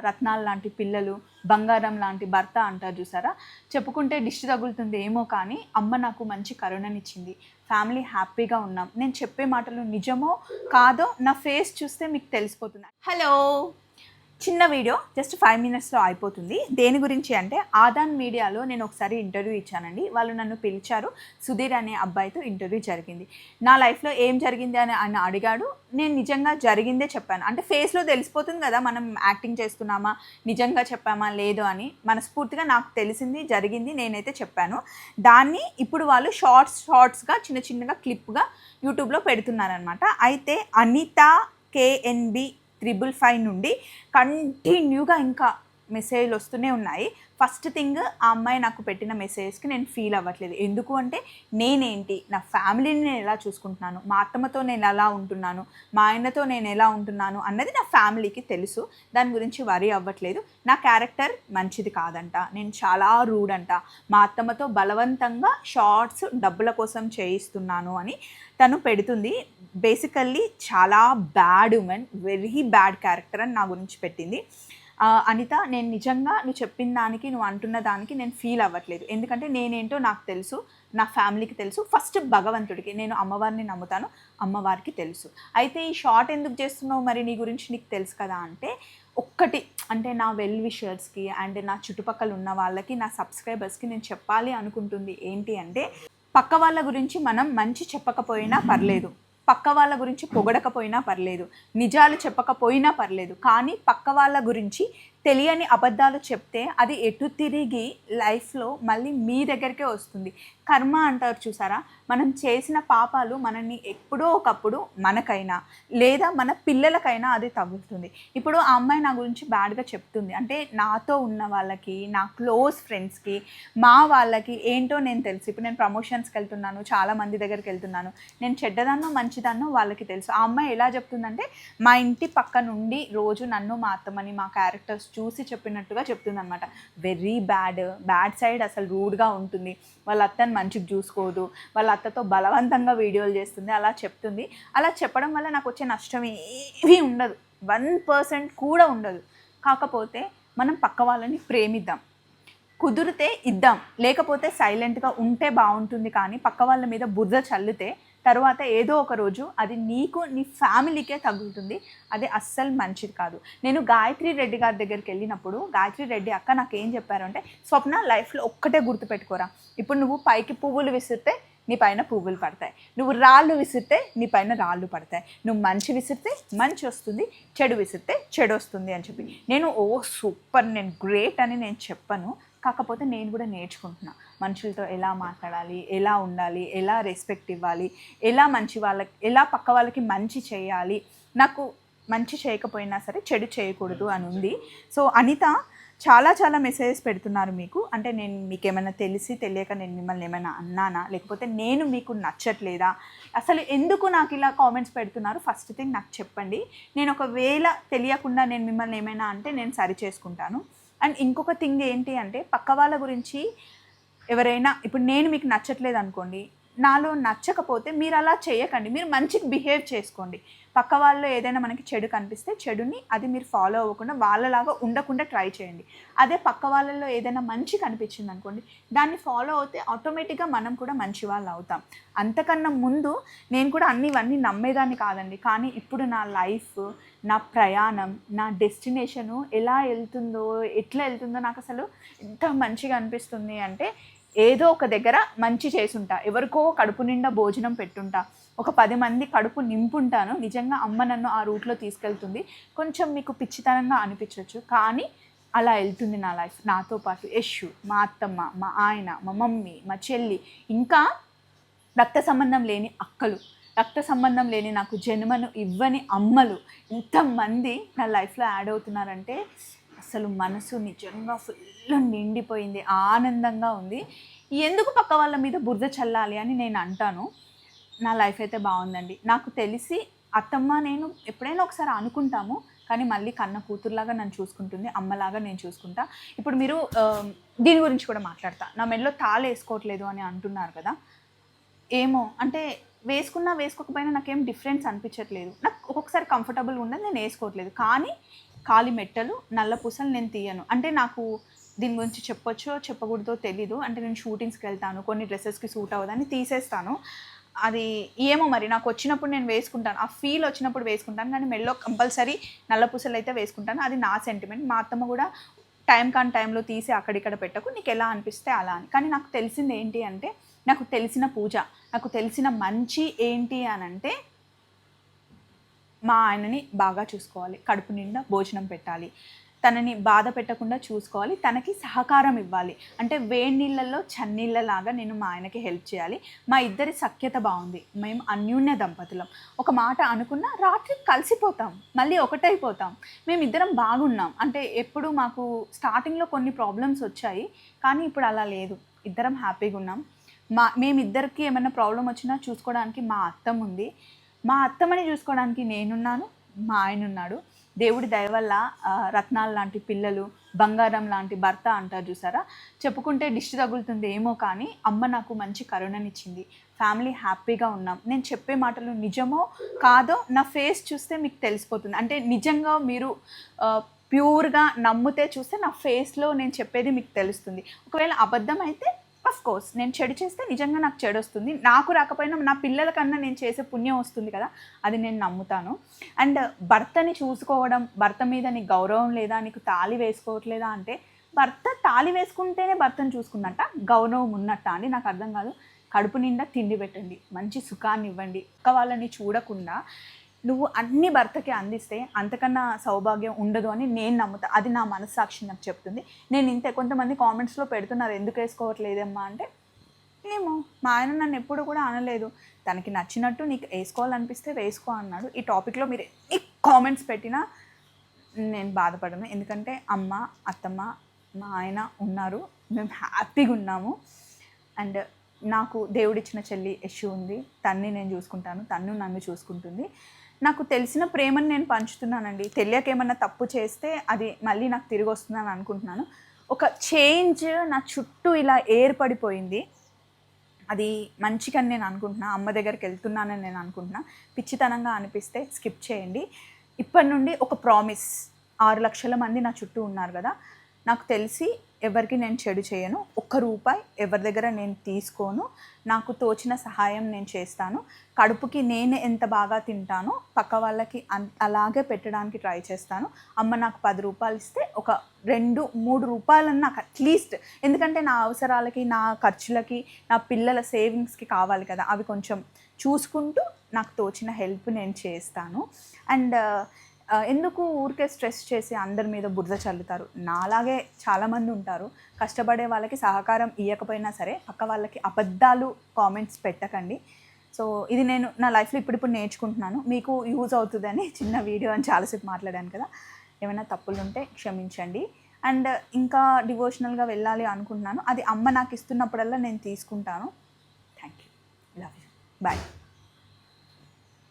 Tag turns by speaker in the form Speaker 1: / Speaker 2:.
Speaker 1: రత్నాలు లాంటి పిల్లలు బంగారం లాంటి భర్త అంటారు చూసారా? చెప్పుకుంటే దిష్టి తగులుతుంది ఏమో కానీ అమ్మ నాకు మంచి కరుణనిచ్చింది. ఫ్యామిలీ హ్యాపీగా ఉన్నాం. నేను చెప్పే మాటలు నిజమో కాదో నా ఫేస్ చూస్తే మీకు తెలిసిపోతుంది. హలో! చిన్న వీడియో జస్ట్ ఫైవ్ మినిట్స్లో అయిపోతుంది. దేని గురించి అంటే ఆదాన్ మీడియాలో నేను ఒకసారి ఇంటర్వ్యూ ఇచ్చానండి. వాళ్ళు నన్ను పిలిచారు సుధీర్ అనే అబ్బాయితో ఇంటర్వ్యూ జరిగింది. నా లైఫ్లో ఏం జరిగింది అని ఆయన అడిగాడు. నేను నిజంగా జరిగిందే చెప్పాను. అంటే ఫేస్లో తెలిసిపోతుంది కదా మనం యాక్టింగ్ చేస్తున్నామా నిజంగా చెప్పామా లేదు అని. మనస్ఫూర్తిగా నాకు తెలిసింది జరిగింది నేనైతే చెప్పాను. దాన్ని ఇప్పుడు వాళ్ళు షార్ట్స్ షార్ట్స్గా చిన్న చిన్నగా క్లిప్గా యూట్యూబ్లో పెడుతున్నారనమాట అయితే అనిత కేఎన్బి త్రిబుల్ ఫైవ్ నుండి కంటిన్యూగా ఇంకా మెసేజ్లు వస్తూనే ఉన్నాయి. ఫస్ట్ థింగ్ ఆ అమ్మాయి నాకు పెట్టిన మెసేజ్కి నేను ఫీల్ అవ్వట్లేదు. ఎందుకు అంటే నేనేంటి? నా ఫ్యామిలీని నేను ఎలా చూసుకుంటున్నాను? మా అత్తమ్మతో నేను ఎలా ఉంటున్నాను? మా ఆయనతో నేను ఎలా ఉంటున్నాను? అన్నది నా ఫ్యామిలీకి తెలుసు. దాని గురించి వరి అవ్వట్లేదు. నా క్యారెక్టర్ మంచిది కాదంట. నేను చాలా రూడ్ అంట. మా అత్తమ్మతో బలవంతంగా షార్ట్స్ డబ్బుల కోసం చేయిస్తున్నాను అని తను పెడుతుంది. బేసికల్లీ చాలా bad women very bad character అని నా గురించి పెట్టింది. అనిత నేను నిజంగా నువ్వు చెప్పిన దానికి నువ్వు అంటున్న దానికి నేను ఫీల్ అవ్వట్లేదు. ఎందుకంటే నేనేంటో నాకు తెలుసు నా ఫ్యామిలీకి తెలుసు. ఫస్ట్ భగవంతుడికి నేను అమ్మవారిని నమ్ముతాను అమ్మవారికి తెలుసు. అయితే ఈ షార్ట్ ఎందుకు చేస్తున్నావు మరి నీ గురించి నీకు తెలుసు కదా అంటే ఒక్కటి అంటే నా వెల్ విషర్స్కి అండ్ నా చుట్టుపక్కల ఉన్న వాళ్ళకి నా సబ్స్క్రైబర్స్కి నేను చెప్పాలి అనుకుంటుంది ఏంటి అంటే పక్క వాళ్ళ గురించి మనం మంచి చెప్పకపోయినా పర్లేదు. పక్క వాళ్ళ గురించి పొగడకపోయినా పర్లేదు. నిజాలు చెప్పకపోయినా పర్లేదు. కానీ పక్క వాళ్ళ గురించి తెలియని అబద్ధాలు చెప్తే అది ఎటు తిరిగి లైఫ్లో మళ్ళీ మీ దగ్గరికే వస్తుంది. కర్మ అంటారు చూసారా? మనం చేసిన పాపాలు మనల్ని ఎప్పుడో ఒకప్పుడు మనకైనా లేదా మన పిల్లలకైనా అది తగులుతుంది. ఇప్పుడు ఆ అమ్మాయి నా గురించి బ్యాడ్గా చెప్తుంది. అంటే నాతో ఉన్న వాళ్ళకి నా క్లోజ్ ఫ్రెండ్స్కి మా వాళ్ళకి ఏంటో నేను తెలుసు. ఇప్పుడు నేను ప్రమోషన్స్కి వెళ్తున్నాను చాలా మంది దగ్గరికి వెళ్తున్నాను. నేను చెడ్డదాన్నో మంచిదాన్నో వాళ్ళకి తెలుసు. ఆ అమ్మాయి ఎలా చెప్తుందంటే మా ఇంటి పక్క నుండి రోజు నన్ను మా అత్తమ్మని మా క్యారెక్టర్స్ చూసి చెప్పినట్టుగా చెప్తుంది అనమాట వెరీ బ్యాడ్ బ్యాడ్ సైడ్ అసలు రూడ్గా ఉంటుంది. వాళ్ళ అత్తని మంచిగా చూసుకోదు. వాళ్ళ అత్తతో బలవంతంగా వీడియోలు చేస్తుంది. అలా చెప్తుంది. అలా చెప్పడం వల్ల నాకు వచ్చే నష్టం ఏమీ ఉండదు. వన్ పర్సెంట్ కూడా ఉండదు. కాకపోతే మనం పక్క వాళ్ళని ప్రేమిద్దాం. కుదిరితే ఇద్దాం. లేకపోతే సైలెంట్గా ఉంటే బాగుంటుంది కానీ పక్క వాళ్ళ మీద బురద చల్లితే తర్వాత ఏదో ఒక రోజు అది నీకు నీ ఫ్యామిలీకే తగులుతుంది. అది అస్సలు మంచిది కాదు. నేను గాయత్రి రెడ్డి గారి దగ్గరికి వెళ్ళినప్పుడు గాయత్రి రెడ్డి అక్క నాకు ఏం చెప్పారు అంటే స్వప్న లైఫ్లో ఒక్కటే గుర్తుపెట్టుకోరా. ఇప్పుడు నువ్వు పైకి పువ్వులు విసిరితే నీ పైన పువ్వులు పడతాయి. నువ్వు రాళ్ళు విసిరితే నీ పైన రాళ్ళు పడతాయి. నువ్వు మంచి విసిరితే మంచి వస్తుంది చెడు విసిరితే చెడు వస్తుంది అని చెప్పి. నేను ఓ సూపర్ నేను గ్రేట్ అని నేను చెప్పను. కాకపోతే నేను కూడా నేర్చుకుంటున్నా. మనుషులతో ఎలా మాట్లాడాలి ఎలా ఉండాలి ఎలా రెస్పెక్ట్ ఇవ్వాలి ఎలా మంచి వాళ్ళకి ఎలా పక్క వాళ్ళకి మంచి చేయాలి నాకు మంచి చేయకపోయినా సరే చెడు చేయకూడదు అని ఉంది. సో అనిత చాలా చాలా మెసేజెస్ పెడుతున్నారు మీకు. అంటే నేను మీకు ఏమైనా తెలిసి తెలియక నేను మిమ్మల్ని ఏమైనా అన్నానా? లేకపోతే నేను మీకు నచ్చట్లేదా? అసలు ఎందుకు నాకు ఇలా కామెంట్స్ పెడుతున్నారు? ఫస్ట్ థింగ్ నాకు చెప్పండి. నేను ఒకవేళ తెలియకుండా నేను మిమ్మల్ని ఏమైనా అంటే నేను సరి చేసుకుంటాను. అండ్ ఇంకొక థింగ్ ఏంటి అంటే పక్క వాళ్ళ గురించి ఎవరైనా ఇప్పుడు నేను మీకు నచ్చట్లేదు అనుకోండి నాలో నచ్చకపోతే మీరు అలా చేయకండి. మీరు మంచిగా బిహేవ్ చేసుకోండి. పక్క వాళ్ళు ఏదైనా మనకి చెడు కనిపిస్తే చెడుని అది మీరు ఫాలో అవ్వకుండా వాళ్ళలాగా ఉండకుండా ట్రై చేయండి. అదే పక్క వాళ్ళలో ఏదైనా మంచి కనిపించింది అనుకోండి దాన్ని ఫాలో అవుతే ఆటోమేటిక్గా మనం కూడా మంచి వాళ్ళు అవుతాం. అంతకన్నా ముందు నేను కూడా అన్ని ఇవన్నీ నమ్మేదాన్ని కాదండి. కానీ ఇప్పుడు నా లైఫ్ నా ప్రయాణం నా డెస్టినేషను ఎలా వెళ్తుందో ఎట్లా వెళ్తుందో నాకు అసలు ఎంత మంచిగా అనిపిస్తుంది అంటే ఏదో ఒక దగ్గర మంచి చేసుంటా. ఎవరికో కడుపు నిండా భోజనం పెట్టుంటా. ఒక పది మంది కడుపు నింపుంటాను. నిజంగా అమ్మ నన్ను ఆ రూట్లో తీసుకెళ్తుంది. కొంచెం మీకు పిచ్చితనంగా అనిపించవచ్చు కానీ అలా వెళ్తుంది నా లైఫ్. నాతో పాటు యశు మా అత్తమ్మ మా ఆయన మా మమ్మీ మా చెల్లి ఇంకా రక్త సంబంధం లేని అక్కలు రక్త సంబంధం లేని నాకు జన్మను ఇవ్వని అమ్మలు ఇంతమంది నా లైఫ్లో యాడ్ అవుతున్నారంటే అసలు మనసు నిజంగా ఫుల్ నిండిపోయింది ఆనందంగా ఉంది. ఎందుకు పక్క వాళ్ళ మీద బురద చల్లాలి అని నేను అంటాను. నా లైఫ్ అయితే బాగుందండి. నాకు తెలిసి అత్తమ్మ నేను ఎప్పుడైనా ఒకసారి అనుకుంటాము కానీ మళ్ళీ కన్న కూతురులాగా నన్ను చూసుకుంటుంది అమ్మలాగా నేను చూసుకుంటా. ఇప్పుడు మీరు దీని గురించి కూడా మాట్లాడతా. నా మెడలో తాళ వేసుకోవట్లేదు అని అంటున్నారు కదా. ఏమో అంటే వేసుకున్నా వేసుకోకపోయినా నాకేం డిఫరెన్స్ అనిపించట్లేదు. నాకు ఒక్కొక్కసారి కంఫర్టబుల్ ఉండదు నేను వేసుకోవట్లేదు. కానీ కాలి మెట్టలు నల్ల పూసలు నేను తీయను. అంటే నాకు దీని గురించి చెప్పొచ్చో చెప్పకూడదో తెలీదు. అంటే నేను షూటింగ్స్కి వెళ్తాను కొన్ని డ్రెస్సెస్కి సూట్ అవ్వదని తీసేస్తాను. అది ఏమో మరి నాకు వచ్చినప్పుడు నేను వేసుకుంటాను. ఆ ఫీల్ వచ్చినప్పుడు వేసుకుంటాను కానీ మెడలో కంపల్సరీ నల్ల పూసలు అయితే వేసుకుంటాను. అది నా సెంటిమెంట్. మా అత్తమ్మ కూడా టైం కాని టైంలో తీసి అక్కడిక్కడ పెట్టకు నీకు ఎలా అనిపిస్తే అలా అని. కానీ నాకు తెలిసింది ఏంటి అంటే నాకు తెలిసిన పూజ నాకు తెలిసిన మంచి ఏంటి అని అంటే మా ఆయనని బాగా చూసుకోవాలి. కడుపు నిండా భోజనం పెట్టాలి. తనని బాధ పెట్టకుండా చూసుకోవాలి. తనకి సహకారం ఇవ్వాలి. అంటే వేడి నీళ్ళల్లో చన్నీళ్ళలాగా నేను మా ఆయనకి హెల్ప్ చేయాలి. మా ఇద్దరి సఖ్యత బాగుంది. మేము అన్యూన్య దంపతులం. ఒక మాట అనుకున్నా రాత్రి కలిసిపోతాం. మళ్ళీ ఒకటైపోతాం. మేమిద్దరం బాగున్నాం. అంటే ఎప్పుడు మాకు స్టార్టింగ్లో కొన్ని ప్రాబ్లమ్స్ వచ్చాయి. కానీ ఇప్పుడు అలా లేదు. ఇద్దరం హ్యాపీగా ఉన్నాం. మా మేమిద్దరికి ఏమైనా ప్రాబ్లం వచ్చినా చూసుకోవడానికి మా అత్తం ఉంది మా అత్తమ్మని చూసుకోవడానికి నేనున్నాను మా ఆయన ఉన్నాడు దేవుడి దయ వల్ల రత్నాలు లాంటి పిల్లలు బంగారం లాంటి భర్త అంటారు చూసారా? చెప్పుకుంటే దిష్టి తగులుతుంది ఏమో కానీ అమ్మ నాకు మంచి కరుణనిచ్చింది. ఫ్యామిలీ హ్యాపీగా ఉన్నాం. నేను చెప్పే మాటలు నిజమో కాదో నా ఫేస్ చూస్తే మీకు తెలిసిపోతుంది. అంటే నిజంగా మీరు ప్యూర్గా నమ్మితే చూస్తే నా ఫేస్లో నేను చెప్పేది మీకు తెలుస్తుంది. ఒకవేళ అబద్ధం అయితే అఫ్ కోర్స్ నేను చెడు చేస్తే నిజంగా నాకు చెడు వస్తుంది. నాకు రాకపోయినా నా పిల్లల కన్నా నేను చేసే పుణ్యం వస్తుంది కదా అది నేను నమ్ముతాను. అండ్ భర్తని చూసుకోవడం భర్త మీద నీకు గౌరవం లేదా నీకు తాళి వేసుకోవట్లేదా అంటే భర్త తాళి వేసుకుంటేనే భర్తను చూసుకున్నట్ట గౌరవం ఉన్నట్ట అని నాకు అర్థం కాదు. కడుపు నిండా తిండి పెట్టండి. మంచి సుఖాన్ని ఇవ్వండి. ఒక్క వాళ్ళని చూడకుండా నువ్వు అన్ని భర్తకి అందిస్తే అంతకన్నా సౌభాగ్యం ఉండదు అని నేను నమ్ముతా. అది నా మనస్సాక్షి నాకు చెప్తుంది. నేను ఇంతే కొంతమంది కామెంట్స్లో పెడుతున్నారు ఎందుకు వేసుకోవట్లేదమ్మా? అంటే ఏమో మా ఆయన నన్ను ఎప్పుడు కూడా అనలేదు. తనకి నచ్చినట్టు నీకు వేసుకోవాలనిపిస్తే వేసుకో అన్నాడు. ఈ టాపిక్లో మీరు ఎన్ని కామెంట్స్ పెట్టినా నేను బాధపడను. ఎందుకంటే అమ్మ అత్తమ్మ మా ఆయన ఉన్నారు. మేము హ్యాపీగా ఉన్నాము. అండ్ నాకు దేవుడిచ్చిన చెల్లి యశు ఉంది. తన్ని నేను చూసుకుంటాను. తన్ను నన్ను చూసుకుంటుంది. నాకు తెలిసిన ప్రేమను నేను పంచుతున్నానండి. తెలియక ఏమన్నా తప్పు చేస్తే అది మళ్ళీ నాకు తిరిగి వస్తుందని అనుకుంటున్నాను. ఒక చేంజ్ నా చుట్టూ ఇలా ఏర్పడిపోయింది. అది మంచిగా నేను అనుకుంటున్నా అమ్మ దగ్గరికి వెళ్తున్నానని నేను అనుకుంటున్నా. పిచ్చితనంగా అనిపిస్తే స్కిప్ చేయండి. ఇప్పటి నుండి ఒక ప్రామిస్ ఆరు లక్షల మంది నా చుట్టూ ఉన్నారు కదా. నాకు తెలిసి ఎవరికి నేను చెడు చేయను ఒక్క రూపాయి ఎవరి దగ్గర నేను తీసుకోను నాకు తోచిన సహాయం నేను చేస్తాను. కడుపుకి నేను ఎంత బాగా తింటానో పక్క వాళ్ళకి అన్ అలాగే పెట్టడానికి ట్రై చేస్తాను. అమ్మ నాకు పది రూపాయలు ఇస్తే ఒక రెండు మూడు రూపాయలన్నా నాకు అట్లీస్ట్ ఎందుకంటే నా అవసరాలకి నా ఖర్చులకి నా పిల్లల సేవింగ్స్కి కావాలి కదా అవి కొంచెం చూసుకుంటూ నాకు తోచిన హెల్ప్ నేను చేస్తాను. అండ్ ఎందుకు ఊరికే స్ట్రెస్ చేసి అందరి మీద బురద చల్లుతారు? నాలాగే చాలామంది ఉంటారు. కష్టపడే వాళ్ళకి సహకారం ఇవ్వకపోయినా సరే పక్క వాళ్ళకి అబద్ధాలు కామెంట్స్ పెట్టకండి. సో ఇది నేను నా లైఫ్లో ఇప్పుడిప్పుడు నేర్చుకుంటున్నాను. మీకు యూజ్ అవుతుందని చిన్న వీడియో అని చాలాసేపు మాట్లాడాను కదా. ఏమైనా తప్పులు ఉంటే క్షమించండి. అండ్ ఇంకా డివోషనల్గా వెళ్ళాలి అనుకుంటున్నాను. అది అమ్మ నాకు ఇస్తున్నప్పుడల్లా నేను తీసుకుంటాను. Thank you love you bye